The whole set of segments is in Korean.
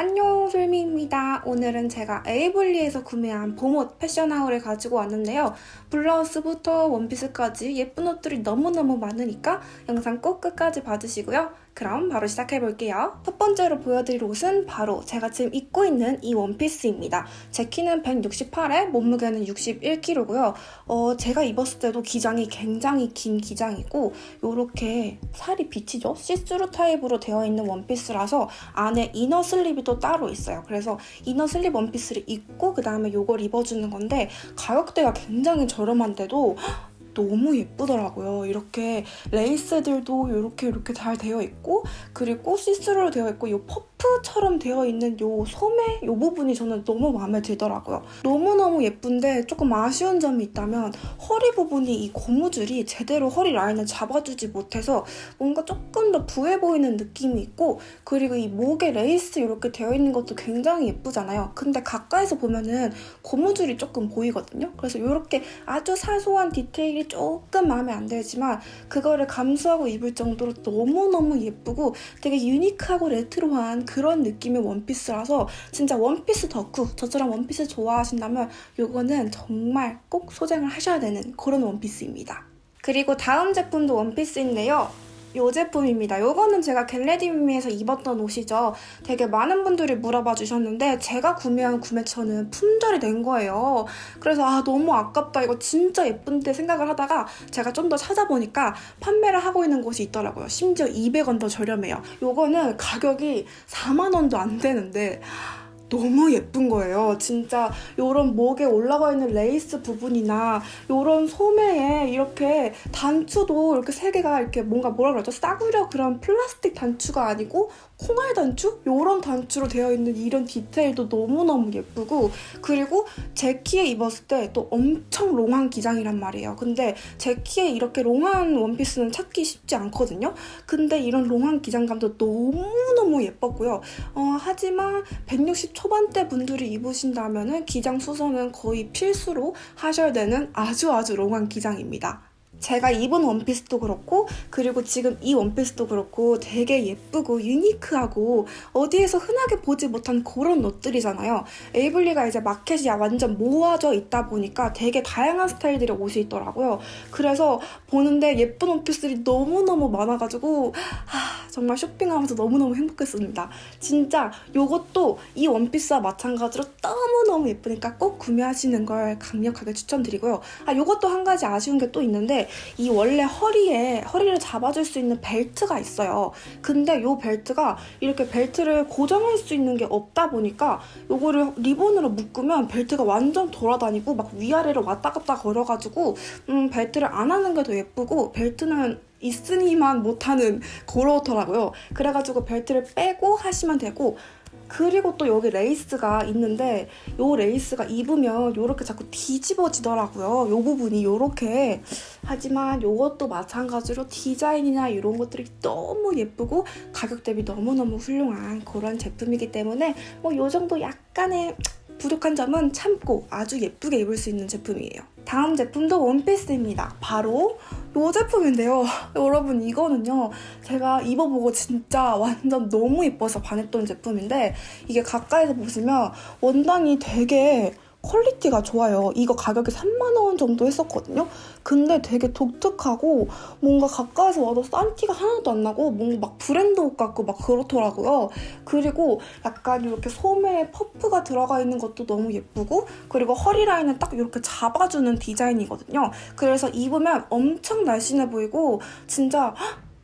안녕 솔미입니다. 오늘은 제가 에이블리에서 구매한 봄옷 패션하울을 가지고 왔는데요. 블라우스부터 원피스까지 예쁜 옷들이 너무너무 많으니까 영상 꼭 끝까지 봐주시고요. 그럼 바로 시작해 볼게요. 첫 번째로 보여드릴 옷은 바로 제가 지금 입고 있는 이 원피스입니다. 제 키는 168에 몸무게는 61kg고요. 어, 제가 입었을 때도 기장이 굉장히 긴 기장이고 이렇게 살이 비치죠? 시스루 타입으로 되어 있는 원피스라서 안에 이너 슬립이 또 따로 있어요. 그래서 이너 슬립 원피스를 입고 그 다음에 이걸 입어주는 건데 가격대가 굉장히 저렴한데도 너무 예쁘더라고요. 이렇게 레이스들도 이렇게 이렇게 잘 되어 있고 그리고 시스루로 되어 있고 이 퍼프 처럼 되어 있는 이 소매 이 부분이 저는 너무 마음에 들더라고요. 너무너무 예쁜데 조금 아쉬운 점이 있다면 허리 부분이 이 고무줄이 제대로 허리 라인을 잡아주지 못해서 뭔가 조금 더 부해 보이는 느낌이 있고 그리고 이 목에 레이스 이렇게 되어 있는 것도 굉장히 예쁘잖아요. 근데 가까이서 보면은 고무줄이 조금 보이거든요. 그래서 이렇게 아주 사소한 디테일이 조금 마음에 안 들지만 그거를 감수하고 입을 정도로 너무너무 예쁘고 되게 유니크하고 레트로한 그런 느낌의 원피스라서 진짜 원피스 덕후 저처럼 원피스 좋아하신다면 이거는 정말 꼭 소장을 하셔야 되는 그런 원피스입니다. 그리고 다음 제품도 원피스인데요. 이 제품입니다. 이거는 제가 겟레디미에서 입었던 옷이죠. 되게 많은 분들이 물어봐 주셨는데 제가 구매한 구매처는 품절이 된 거예요. 그래서 아 너무 아깝다 이거 진짜 예쁜데 생각을 하다가 제가 좀 더 찾아보니까 판매를 하고 있는 곳이 있더라고요. 심지어 200원 더 저렴해요. 이거는 가격이 4만 원도 안 되는데 너무 예쁜 거예요. 진짜 요런 목에 올라가 있는 레이스 부분이나 요런 소매에 이렇게 단추도 이렇게 세 개가 이렇게 뭔가 뭐라 그러죠? 싸구려 그런 플라스틱 단추가 아니고 콩알 단추? 요런 단추로 되어 있는 이런 디테일도 너무너무 예쁘고 그리고 제 키에 입었을 때 또 엄청 롱한 기장이란 말이에요. 근데 제 키에 이렇게 롱한 원피스는 찾기 쉽지 않거든요. 근데 이런 롱한 기장감도 너무너무 예뻤고요. 어, 하지만 160 초반대 분들이 입으신다면 기장 수선은 거의 필수로 하셔야 되는 아주 아주 롱한 기장입니다. 제가 입은 원피스도 그렇고 그리고 지금 이 원피스도 그렇고 되게 예쁘고 유니크하고 어디에서 흔하게 보지 못한 그런 옷들이잖아요. 에이블리가 이제 마켓이 완전 모아져 있다 보니까 되게 다양한 스타일들의 옷이 있더라고요. 그래서 보는데 예쁜 원피스들이 너무너무 많아가지고 하, 정말 쇼핑하면서 너무너무 행복했습니다. 진짜 이것도 이 원피스와 마찬가지로 너무너무 예쁘니까 꼭 구매하시는 걸 강력하게 추천드리고요. 아, 이것도 한 가지 아쉬운 게 또 있는데 이 원래 허리에 허리를 잡아줄 수 있는 벨트가 있어요. 근데 이 벨트가 이렇게 벨트를 고정할 수 있는 게 없다 보니까 이거를 리본으로 묶으면 벨트가 완전 돌아다니고 막 위아래로 왔다 갔다 거려가지고 음, 벨트를 안 하는 게 더 예쁘고 벨트는 있으니만 못하는 그렇더라고요. 그래가지고 벨트를 빼고 하시면 되고 그리고 또 여기 레이스가 있는데 요 레이스가 입으면 요렇게 자꾸 뒤집어지더라고요. 요 부분이 요렇게 하지만 요것도 마찬가지로 디자인이나 이런 것들이 너무 예쁘고 가격 대비 너무너무 훌륭한 그런 제품이기 때문에 뭐요 정도 약간의 부족한 점은 참고 아주 예쁘게 입을 수 있는 제품이에요. 다음 제품도 원피스입니다. 바로 이 제품인데요. 여러분 이거는요. 제가 입어보고 진짜 완전 너무 예뻐서 반했던 제품인데 이게 가까이서 보시면 원단이 되게 퀄리티가 좋아요. 이거 가격이 3만원 정도 했었거든요. 근데 되게 독특하고 뭔가 가까이서 와도 싼 티가 하나도 안 나고 뭔가 막 브랜드 옷 같고 막 그렇더라고요. 그리고 약간 이렇게 소매에 퍼프가 들어가 있는 것도 너무 예쁘고 그리고 허리 라인을 딱 이렇게 잡아주는 디자인이거든요. 그래서 입으면 엄청 날씬해 보이고 진짜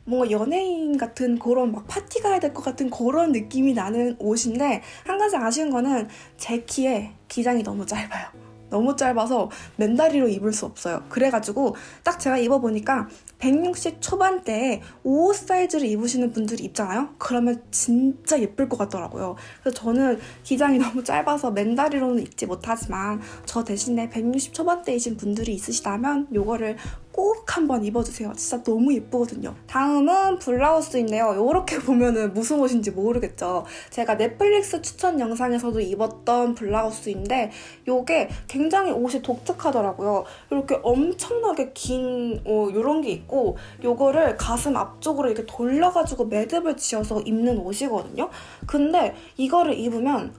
뭔가 연예인 같은 그런 막 파티 가야 될 것 같은 그런 느낌이 나는 옷인데 한 가지 아쉬운 거는 제 키에 기장이 너무 짧아요. 너무 짧아서 맨다리로 입을 수 없어요. 그래가지고 딱 제가 입어보니까 160 초반대에 5 사이즈를 입으시는 분들이 입잖아요? 그러면 진짜 예쁠 것 같더라고요. 그래서 저는 기장이 너무 짧아서 맨다리로는 입지 못하지만 저 대신에 160 초반대이신 분들이 있으시다면 이거를 꼭 한번 입어주세요. 진짜 너무 예쁘거든요. 다음은 블라우스인데요. 이렇게 보면은 무슨 옷인지 모르겠죠. 제가 넷플릭스 추천 영상에서도 입었던 블라우스인데 이게 굉장히 옷이 독특하더라고요. 이렇게 엄청나게 긴 어, 이런 게 있고 요거를 가슴 앞쪽으로 이렇게 돌려가지고 매듭을 지어서 입는 옷이거든요. 근데 이거를 입으면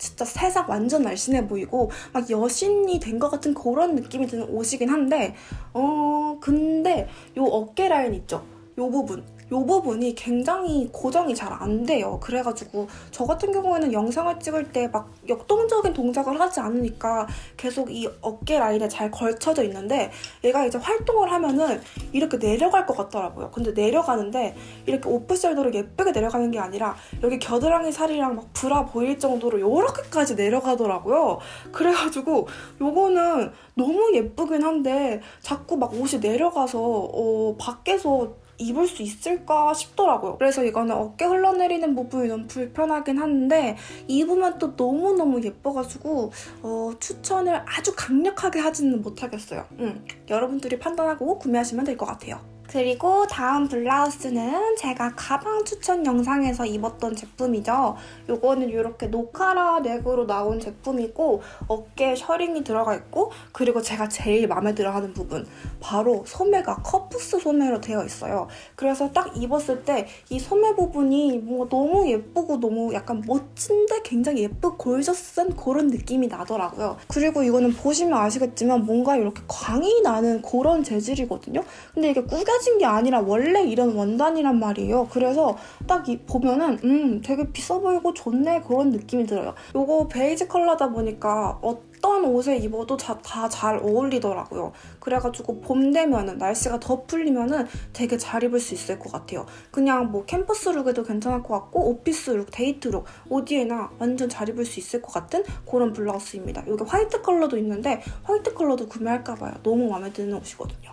진짜 세상 완전 날씬해 보이고 막 여신이 된 것 같은 그런 느낌이 드는 옷이긴 한데 어 근데 요 어깨 라인 있죠? 요 부분 요 부분이 굉장히 고정이 잘 안 돼요. 그래가지고 저 같은 경우에는 영상을 찍을 때 막 역동적인 동작을 하지 않으니까 계속 이 어깨 라인에 잘 걸쳐져 있는데 얘가 이제 활동을 하면은 이렇게 내려갈 것 같더라고요. 근데 내려가는데 이렇게 오프숄더로 예쁘게 내려가는 게 아니라 여기 겨드랑이 살이랑 막 브라 보일 정도로 이렇게까지 내려가더라고요. 그래가지고 요거는 너무 예쁘긴 한데 자꾸 막 옷이 내려가서 어, 밖에서 입을 수 있을까 싶더라고요. 그래서 이거는 어깨 흘러내리는 부분이 너무 불편하긴 한데 입으면 또 너무너무 예뻐가지고 어, 추천을 아주 강력하게 하지는 못하겠어요. 음, 여러분들이 판단하고 구매하시면 될 것 같아요. 그리고 다음 블라우스는 제가 가방 추천 영상에서 입었던 제품이죠. 요거는 이렇게 노카라 넥으로 나온 제품이고 어깨에 셔링이 들어가 있고 그리고 제가 제일 마음에 들어하는 부분 바로 소매가 커프스 소매로 되어 있어요. 그래서 딱 입었을 때 이 소매 부분이 뭔가 너무 예쁘고 너무 약간 멋진데 굉장히 예쁘고 골저스한 그런 느낌이 나더라고요. 그리고 이거는 보시면 아시겠지만 뭔가 이렇게 광이 나는 그런 재질이거든요. 근데 이게 꾸겨 진 게 아니라 원래 이런 원단이란 말이에요. 그래서 딱 이- 보면은 음 되게 비싸 보이고 좋네 그런 느낌이 들어요. 요거 베이지 컬러다 보니까 어떤 옷에 입어도 다 잘 어울리더라고요. 그래가지고 봄 되면은 날씨가 더 풀리면은 되게 잘 입을 수 있을 것 같아요. 그냥 뭐 캠퍼스 룩에도 괜찮을 것 같고 오피스 룩, 데이트 룩 어디에나 완전 잘 입을 수 있을 것 같은 그런 블라우스입니다. 여기 화이트 컬러도 있는데 화이트 컬러도 구매할까 봐요. 너무 마음에 드는 옷이거든요.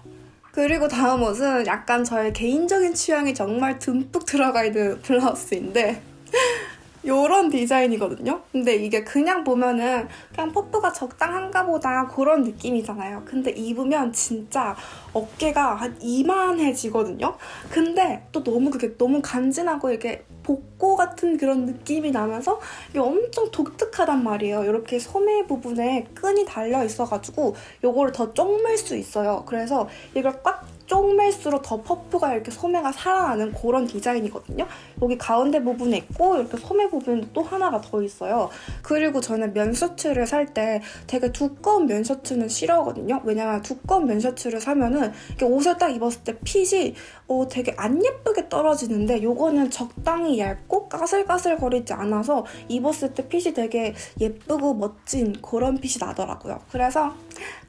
그리고 다음 옷은 약간 저의 개인적인 취향이 정말 듬뿍 들어가 있는 블라우스인데 요런 디자인이거든요. 근데 이게 그냥 보면은 그냥 퍼프가 적당한가 보다 그런 느낌이잖아요. 근데 입으면 진짜 어깨가 한 이만해지거든요. 근데 또 너무 그게 너무 간지나고 이게 복고 같은 그런 느낌이 나면서 이게 엄청 독특하단 말이에요. 이렇게 소매 부분에 끈이 달려 있어가지고 요거를 더 쪽맬 수 있어요. 그래서 이걸 꽉 쪽맬수록 더 퍼프가 이렇게 소매가 살아나는 그런 디자인이거든요. 여기 가운데 부분에 있고 이렇게 소매 부분에 또 하나가 더 있어요. 그리고 저는 면 셔츠를 살 때 되게 두꺼운 면 셔츠는 싫어하거든요. 왜냐면 두꺼운 면 셔츠를 사면은 이렇게 옷을 딱 입었을 때 핏이 어, 되게 안 예쁘게 떨어지는데 요거는 적당히 얇고 까슬까슬거리지 않아서 입었을 때 핏이 되게 예쁘고 멋진 그런 핏이 나더라고요. 그래서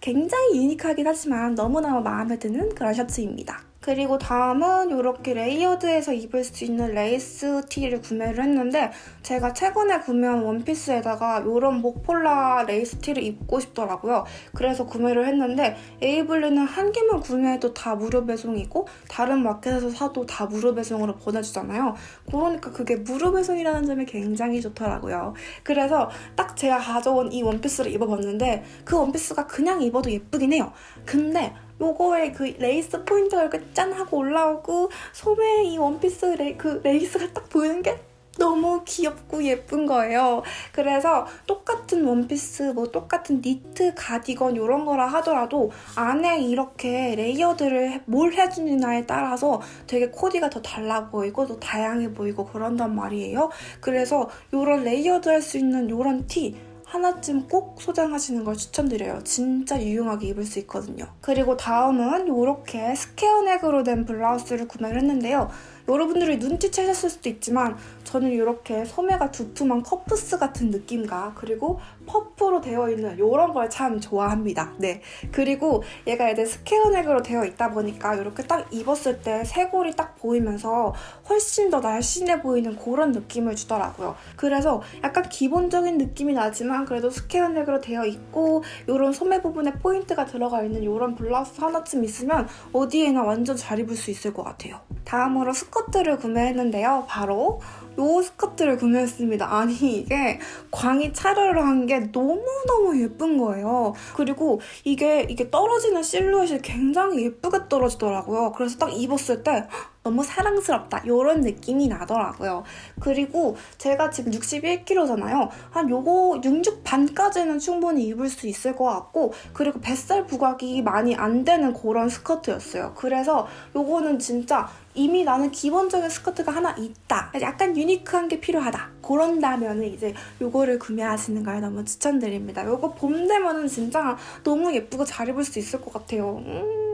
굉장히 유니크하긴 하지만 너무너무 마음에 드는 그런 셔츠 입니다. 그리고 다음은 이렇게 레이어드해서 입을 수 있는 레이스 티를 구매를 했는데 제가 최근에 구매한 원피스에다가 이런 목폴라 레이스 티를 입고 싶더라고요. 그래서 구매를 했는데 에이블리는 한 개만 구매해도 다 무료 배송이고 다른 마켓에서 사도 다 무료 배송으로 보내주잖아요. 그러니까 그게 무료 배송이라는 점이 굉장히 좋더라고요. 그래서 딱 제가 가져온 이 원피스를 입어봤는데 그 원피스가 그냥 입어도 예쁘긴 해요. 근데 요거에 그 레이스 포인트가 짠 하고 올라오고 소매 이 원피스 레, 그 레이스가 딱 보이는 게 너무 귀엽고 예쁜 거예요. 그래서 똑같은 원피스, 뭐 똑같은 니트, 가디건 이런 거라 하더라도 안에 이렇게 레이어드를 뭘 해주느냐에 따라서 되게 코디가 더 달라 보이고 또 다양해 보이고 그런단 말이에요. 그래서 이런 레이어드 할 수 있는 이런 티 하나쯤 꼭 소장하시는 걸 추천드려요. 진짜 유용하게 입을 수 있거든요. 그리고 다음은 이렇게 스퀘어넥으로 된 블라우스를 구매를 했는데요. 여러분들이 눈치채셨을 수도 있지만 저는 이렇게 소매가 두툼한 커프스 같은 느낌과 그리고 퍼프로 되어 있는 이런 걸 참 좋아합니다. 네. 그리고 얘가 이제 스퀘어넥으로 되어 있다 보니까 이렇게 딱 입었을 때 쇄골이 딱 보이면서 훨씬 더 날씬해 보이는 그런 느낌을 주더라고요. 그래서 약간 기본적인 느낌이 나지만 그래도 스퀘어넥으로 되어 있고 이런 소매 부분에 포인트가 들어가 있는 이런 블라우스 하나쯤 있으면 어디에나 완전 잘 입을 수 있을 것 같아요. 다음으로 스커트를 구매했는데요. 바로 요 스커트를 구매했습니다. 아니 이게 광이 차르르 한 게 너무너무 예쁜 거예요. 그리고 이게 이게 떨어지는 실루엣이 굉장히 예쁘게 떨어지더라고요. 그래서 딱 입었을 때 헉, 너무 사랑스럽다 이런 느낌이 나더라고요. 그리고 제가 지금 61kg잖아요. 한 요거 66 반까지는 충분히 입을 수 있을 것 같고 그리고 뱃살 부각이 많이 안 되는 그런 스커트였어요. 그래서 요거는 진짜 이미 나는 기본적인 스커트가 하나 있다. 약간 유니크한 게 필요하다. 그런다면은 이제 요거를 구매하시는 걸 너무 추천드립니다. 요거 봄 되면은 진짜 너무 예쁘고 잘 입을 수 있을 것 같아요. 음.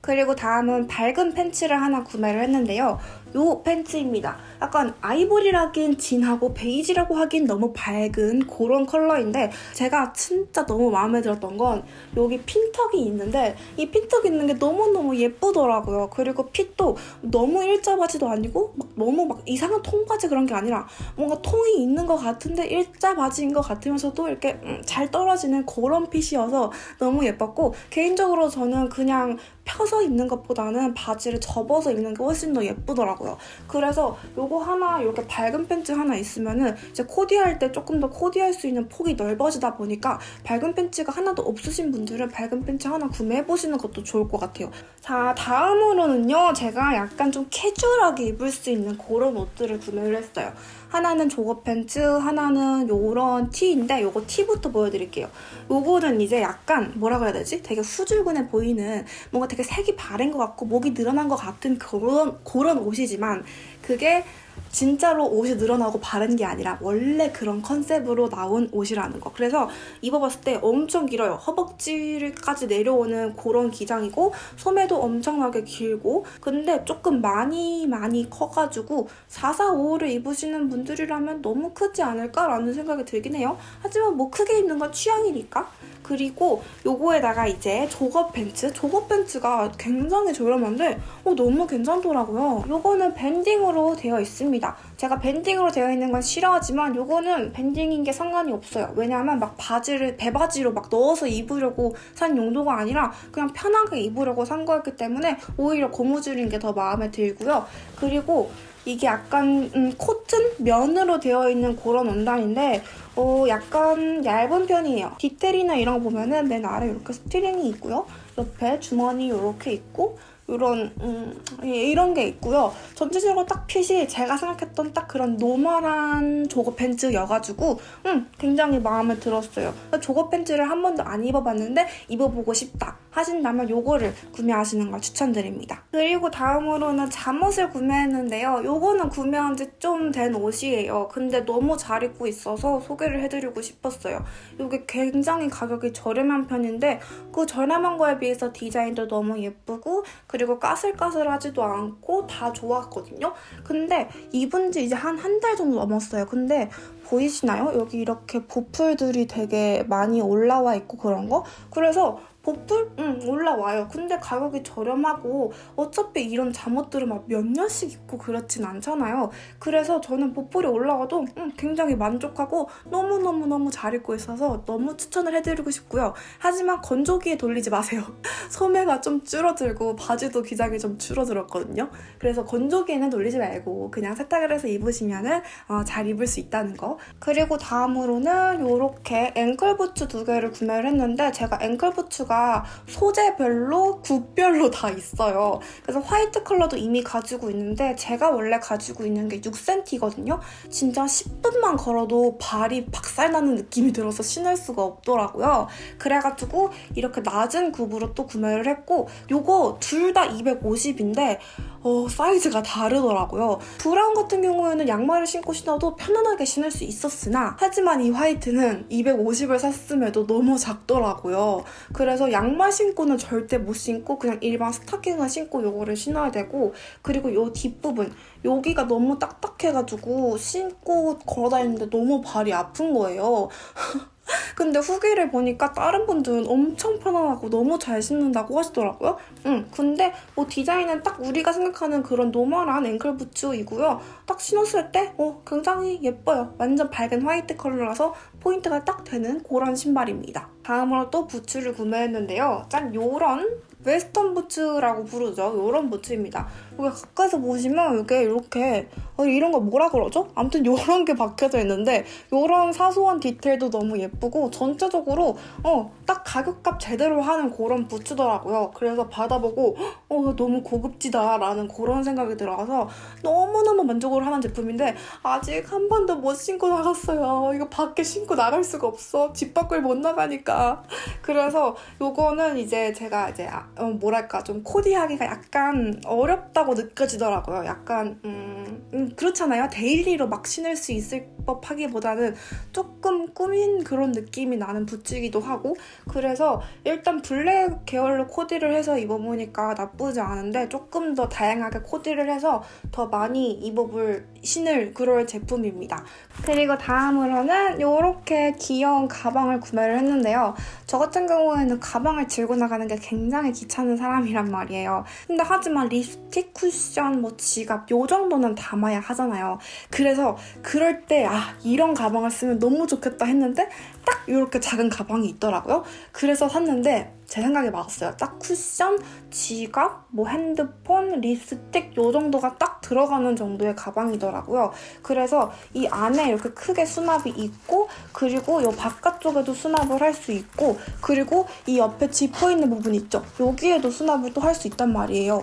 그리고 다음은 밝은 팬츠를 하나 구매를 했는데요. 요 팬츠입니다. 약간 아이보리라긴 진하고 베이지라고 하긴 너무 밝은 그런 컬러인데 제가 진짜 너무 마음에 들었던 건 여기 핀턱이 있는데 이 핀턱 있는 게 너무너무 예쁘더라고요. 그리고 핏도 너무 일자바지도 아니고 막 너무 막 이상한 통바지 그런 게 아니라 뭔가 통이 있는 것 같은데 일자바지인 것 같으면서도 이렇게 음, 잘 떨어지는 그런 핏이어서 너무 예뻤고 개인적으로 저는 그냥 펴서 입는 것보다는 바지를 접어서 입는 게 훨씬 더 예쁘더라고요. 그래서 요거 하나 이렇게 밝은 팬츠 하나 있으면은 이제 코디할 때 조금 더 코디할 수 있는 폭이 넓어지다 보니까 밝은 팬츠가 하나도 없으신 분들은 밝은 팬츠 하나 구매해 보시는 것도 좋을 것 같아요. 자 다음으로는요 제가 약간 좀 캐주얼하게 입을 수 있는 그런 옷들을 구매를 했어요. 하나는 조거 팬츠, 하나는 요런 티인데 요거 티부터 보여드릴게요. 요거는 이제 약간 뭐라 그래야 되지? 되게 후줄근해 보이는 뭔가 되게 색이 바랜 것 같고 목이 늘어난 것 같은 그런 그런 옷이지만 그게 진짜로 옷이 늘어나고 바른 게 아니라 원래 그런 컨셉으로 나온 옷이라는 거. 그래서 입어봤을 때 엄청 길어요. 허벅지까지 내려오는 그런 기장이고 소매도 엄청나게 길고 근데 조금 많이 많이 커가지고 445를 입으시는 분들이라면 너무 크지 않을까라는 생각이 들긴 해요. 하지만 뭐 크게 입는 건 취향이니까. 그리고 요거에다가 이제 조거 팬츠, 조거 팬츠가 굉장히 저렴한데 어, 너무 괜찮더라고요. 요거는 밴딩으로 되어 있 습니다. 제가 밴딩으로 되어 있는 건 싫어하지만 요거는 밴딩인 게 상관이 없어요. 왜냐하면 막 바지를 배바지로 막 넣어서 입으려고 산 용도가 아니라 그냥 편하게 입으려고 산 거였기 때문에 오히려 고무줄인 게 더 마음에 들고요. 그리고 이게 약간 음, 코튼 면으로 되어 있는 그런 원단인데 어, 약간 얇은 편이에요. 디테일이나 이런 거 보면은 맨 아래 이렇게 스트링이 있고요. 옆에 주머니 이렇게 있고 이런 음, 이런 게 있고요. 전체적으로 딱 핏이 제가 생각했던 딱 그런 노멀한 조거 팬츠여가지고 음, 굉장히 마음에 들었어요. 조거 팬츠를 한 번도 안 입어봤는데 입어보고 싶다 하신다면 요거를 구매하시는 걸 추천드립니다. 그리고 다음으로는 잠옷을 구매했는데요. 요거는 구매한 지 좀 된 옷이에요. 근데 너무 잘 입고 있어서 소개를 해드리고 싶었어요. 이게 굉장히 가격이 저렴한 편인데 그 저렴한 거에 비해서 디자인도 너무 예쁘고 그 리고 까슬까슬하지도 않고 다 좋았거든요. 근데 입은 지 이제 한 한 달 정도 넘었어요. 근데 보이시나요? 여기 이렇게 보풀들이 되게 많이 올라와 있고 그런 거? 그래서 보풀? 응, 올라와요. 근데 가격이 저렴하고 어차피 이런 잠옷들은 막 몇 년씩 입고 그렇진 않잖아요. 그래서 저는 보풀이 올라와도 응, 굉장히 만족하고 너무너무너무 잘 입고 있어서 너무 추천을 해드리고 싶고요. 하지만 건조기에 돌리지 마세요. 소매가 좀 줄어들고 바지도 기장이 좀 줄어들었거든요. 그래서 건조기에는 돌리지 말고 그냥 세탁을 해서 입으시면은 어, 잘 입을 수 있다는 거. 그리고 다음으로는 이렇게 앵클 부츠 두 개를 구매를 했는데 제가 앵클 부츠가 소재별로 굽별로 다 있어요. 그래서 화이트 컬러도 이미 가지고 있는데 제가 원래 가지고 있는 게 6cm거든요. 진짜 10분만 걸어도 발이 박살나는 느낌이 들어서 신을 수가 없더라고요. 그래가지고 이렇게 낮은 굽으로 또 구매를 했고 요거 둘 다 250인데 어, 사이즈가 다르더라고요. 브라운 같은 경우에는 양말을 신고 신어도 편안하게 신을 수 있었으나 하지만 이 화이트는 250을 샀음에도 너무 작더라고요. 그래서 양말 신고는 절대 못 신고 그냥 일반 스타킹을 신고 요거를 신어야 되고 그리고 요 뒷부분 여기가 너무 딱딱해가지고 신고 걸어다니는데 너무 발이 아픈 거예요. 근데 후기를 보니까 다른 분들은 엄청 편안하고 너무 잘 신는다고 하시더라고요. 응, 근데 뭐 디자인은 딱 우리가 생각하는 그런 노멀한 앵클 부츠이고요. 딱 신었을 때 어, 굉장히 예뻐요. 완전 밝은 화이트 컬러라서 포인트가 딱 되는 그런 신발입니다. 다음으로 또 부츠를 구매했는데요. 짠, 요런 웨스턴 부츠라고 부르죠. 요런 부츠입니다. 여기 가까이서 보시면 이게 이렇게 어, 이런 거 뭐라 그러죠? 아무튼 이런 게 박혀져 있는데 이런 사소한 디테일도 너무 예쁘고 전체적으로 어, 딱 가격값 제대로 하는 그런 부츠더라고요. 그래서 받아보고 어, 너무 고급지다라는 그런 생각이 들어서 너무너무 만족을 하는 제품인데 아직 한 번도 못 신고 나갔어요. 이거 밖에 신고 나갈 수가 없어. 집 밖을 못 나가니까. 그래서 요거는 이제 제가 이제 아, 어, 뭐랄까 좀 코디하기가 약간 어렵다고 느껴지더라고요. 약간 음, 음, 그렇잖아요. 데일리로 막 신을 수 있을 법하기보다는 조금 꾸민 그런 느낌이 나는 부츠이기도 하고 그래서 일단 블랙 계열로 코디를 해서 입어보니까 나쁘지 않은데 조금 더 다양하게 코디를 해서 더 많이 입어볼 신을 그럴 제품입니다. 그리고 다음으로는 이렇게 귀여운 가방을 구매를 했는데요. 저 같은 경우에는 가방을 들고 나가는 게 굉장히 귀찮은 사람이란 말이에요. 근데 하지만 립스틱, 쿠션, 뭐 지갑 요 정도는 담아야 하잖아요. 그래서 그럴 때 아, 이런 가방을 쓰면 너무 좋겠다 했는데 딱 이렇게 작은 가방이 있더라고요. 그래서 샀는데 제 생각에 맞았어요. 딱 쿠션, 지갑, 뭐 핸드폰, 립스틱 요 정도가 딱 들어가는 정도의 가방이더라고요. 그래서 이 안에 이렇게 크게 수납이 있고 그리고 요 바깥쪽에도 수납을 할 수 있고 그리고 이 옆에 지퍼 있는 부분 있죠? 여기에도 수납을 또 할 수 있단 말이에요.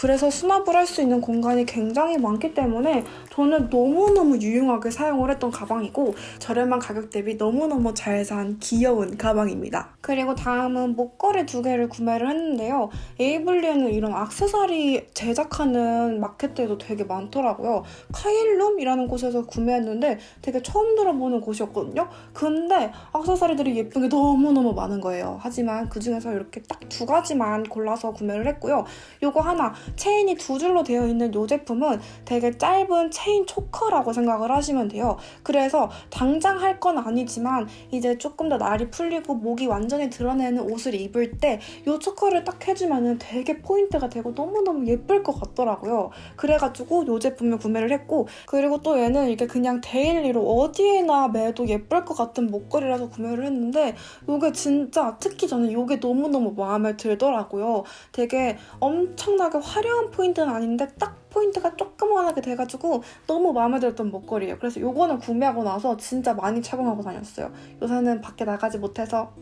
그래서 수납을 할 수 있는 공간이 굉장히 많기 때문에 저는 너무너무 유용하게 사용을 했던 가방이고 저렴한 가격 대비 너무너무 잘 산 귀여운 가방입니다. 그리고 다음은 목걸이 두 개를 구매를 했는데요. 에이블리에는 이런 악세사리 제작하는 마켓들도 되게 많더라고요. 카일룸이라는 곳에서 구매했는데 되게 처음 들어보는 곳이었거든요. 근데 악세사리들이 예쁜 게 너무너무 많은 거예요. 하지만 그 중에서 이렇게 딱 두 가지만 골라서 구매를 했고요. 요거 하나 체인이 두 줄로 되어 있는 이 제품은 되게 짧은 체인 초커라고 생각을 하시면 돼요. 그래서 당장 할 건 아니지만 이제 조금 더 날이 풀리고 목이 완전히 드러내는 옷을 입을 때 이 초커를 딱 해주면은 되게 포인트가 되고 너무너무 예쁠 것 같더라고요. 그래가지고 이 제품을 구매를 했고 그리고 또 얘는 이게 그냥 데일리로 어디에나 매도 예쁠 것 같은 목걸이라서 구매를 했는데 이게 진짜 특히 저는 이게 너무너무 마음에 들더라고요. 되게 엄청나게 화려한 포인트는 아닌데 딱 포인트가 조그만하게 돼가지고 너무 마음에 들었던 목걸이에요. 그래서 요거는 구매하고 나서 진짜 많이 착용하고 다녔어요. 요새는 밖에 나가지 못해서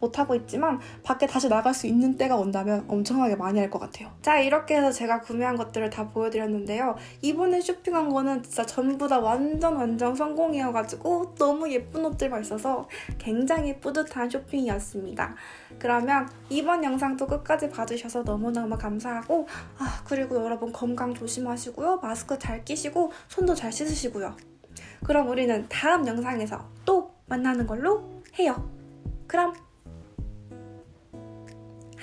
못하고 있지만 밖에 다시 나갈 수 있는 때가 온다면 엄청나게 많이 할 것 같아요. 자 이렇게 해서 제가 구매한 것들을 다 보여드렸는데요. 이번에 쇼핑한 거는 진짜 전부 다 완전 완전 성공이어가지고 너무 예쁜 옷들만 있어서 굉장히 뿌듯한 쇼핑이었습니다. 그러면 이번 영상도 끝까지 봐주셔서 너무너무 감사하고 아 그리고 여러분 건강 조심하시고요. 마스크 잘 끼시고 손도 잘 씻으시고요. 그럼 우리는 다음 영상에서 또 만나는 걸로 해요. 그럼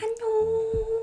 안녕.